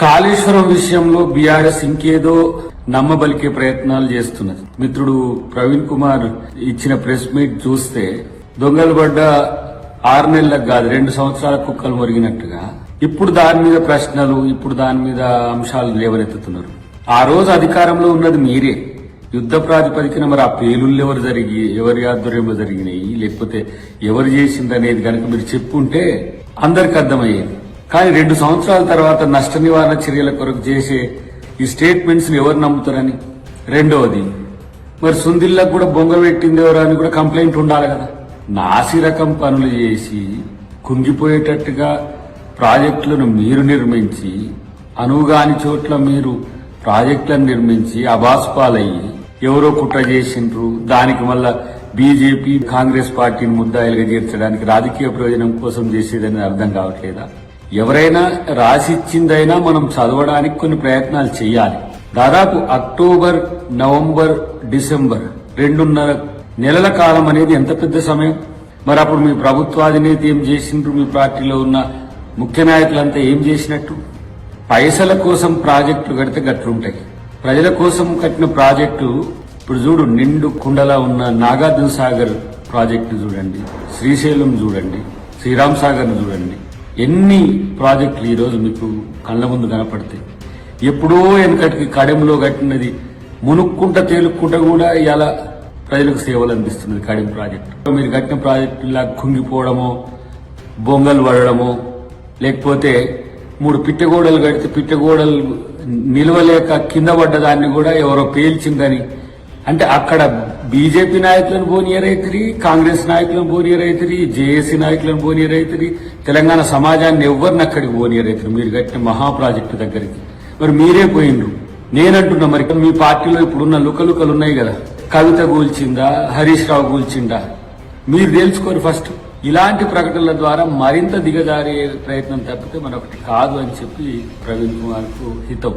కాళేశ్వరం విషయంలో బీఆర్ఎస్ ఇంకేదో నమ్మబలికే ప్రయత్నాలు చేస్తున్నది. మిత్రుడు ప్రవీణ్ కుమార్ ఇచ్చిన ప్రెస్ మీట్ చూస్తే దొంగలు పడ్డ ఆరు నెలలకు కాదు రెండు సంవత్సరాల కుక్కలు మురిగినట్టుగా ఇప్పుడు దాని మీద ప్రశ్నలు ఇప్పుడు దాని మీద అంశాలు లేవనెత్తుతున్నారు. ఆ రోజు అధికారంలో ఉన్నది మీరే. యుద్ధ ప్రాతిపదికన మరి ఆ పేలుళ్ళు ఎవరు జరిగి ఎవరి ఆధ్వర్యంలో జరిగినాయి లేకపోతే ఎవరు చేసింది అనేది కనుక మీరు చెప్పుంటే అందరికి అర్థమయ్యేది. కానీ రెండు సంవత్సరాల తర్వాత నష్ట నివారణ చర్యల కొరకు చేసే ఈ స్టేట్మెంట్స్ ఎవరు నమ్ముతారని? రెండవది మరి సుందిల్లకు కూడా బొంగ పెట్టింది ఎవరు అని కూడా కంప్లైంట్ ఉండాలి కదా. నాసి రకం పనులు చేసి కుంగిపోయేటట్టుగా ప్రాజెక్టులను మీరు నిర్మించి అనువుగాని చోట్ల మీరు ప్రాజెక్టులను నిర్మించి అబాస్పాలయ్యి ఎవరో కుట్ర చేసిండ్రు దానికి మళ్ళా బీజేపీ కాంగ్రెస్ పార్టీని ముద్దాయిలుగా చేర్చడానికి రాజకీయ ప్రయోజనం కోసం చేసేదని అర్థం కావట్లేదా? ఎవరైనా రాసిచ్చిందైనా మనం చదవడానికి కొన్ని ప్రయత్నాలు చేయాలి దాదాపు అక్టోబర్ నవంబర్ డిసెంబర్ రెండున్నర నెలల కాలం అనేది ఎంత పెద్ద సమయం? మరి అప్పుడు మీ ప్రభుత్వాధినేత ఏం చేసిండ్రు? మీ పార్టీలో ఉన్న ముఖ్య నాయకులంతా ఏం చేసినట్టు? పైసల కోసం ప్రాజెక్టులు కడితే గట్లుంటాయి. ప్రజల కోసం కట్టిన ప్రాజెక్టు ఇప్పుడు చూడు నిండు కుండలా ఉన్న నాగార్జున సాగర్ ప్రాజెక్టు చూడండి శ్రీశైలం చూడండి శ్రీరామ్ సాగర్ చూడండి. ఎన్ని ప్రాజెక్టులు ఈరోజు మీకు కళ్ళ ముందు కనపడతాయి? ఎప్పుడో వెనకటికి కడెంలో కట్టినది మునుక్కుంట తేలుక్కుంట కూడా ఇలా ప్రజలకు సేవలు అందిస్తున్నది కడెం ప్రాజెక్టు. మీరు కట్టిన ప్రాజెక్టులా కుంగిపోవడమో బొంగలు పడడమో లేకపోతే మూడు పిట్టగోడలు కడితే పిట్టగోడలు నిలవలేక కింద పడ్డ దాన్ని కూడా ఎవరో పేల్చిందని అంటే అక్కడ బీజేపీ నాయకులను బోనియరైతిరి కాంగ్రెస్ నాయకులను బోనియరైతిరి జేఏసీ నాయకులను బోనియరైతిరి తెలంగాణ సమాజాన్ని ఎవరిని అక్కడికి బోనియరైతిరి మీరు కట్టిన మహా ప్రాజెక్టు దగ్గరికి. మరి మీరే పోయిండ్రు. నేనంటున్నా మరి మీ పార్టీలో ఇప్పుడున్న లుకలుకలు ఉన్నాయి కదా. కవిత కూల్చిందా హరీష్ రావు కూల్చిందా మీరు తెలుసుకోరు ఫస్ట్. ఇలాంటి ప్రకటనల ద్వారా మరింత దిగజారే ప్రయత్నం తప్పితే మరొకటి కాదు అని చెప్పి ప్రవీణ్ కుమార్కు హితం.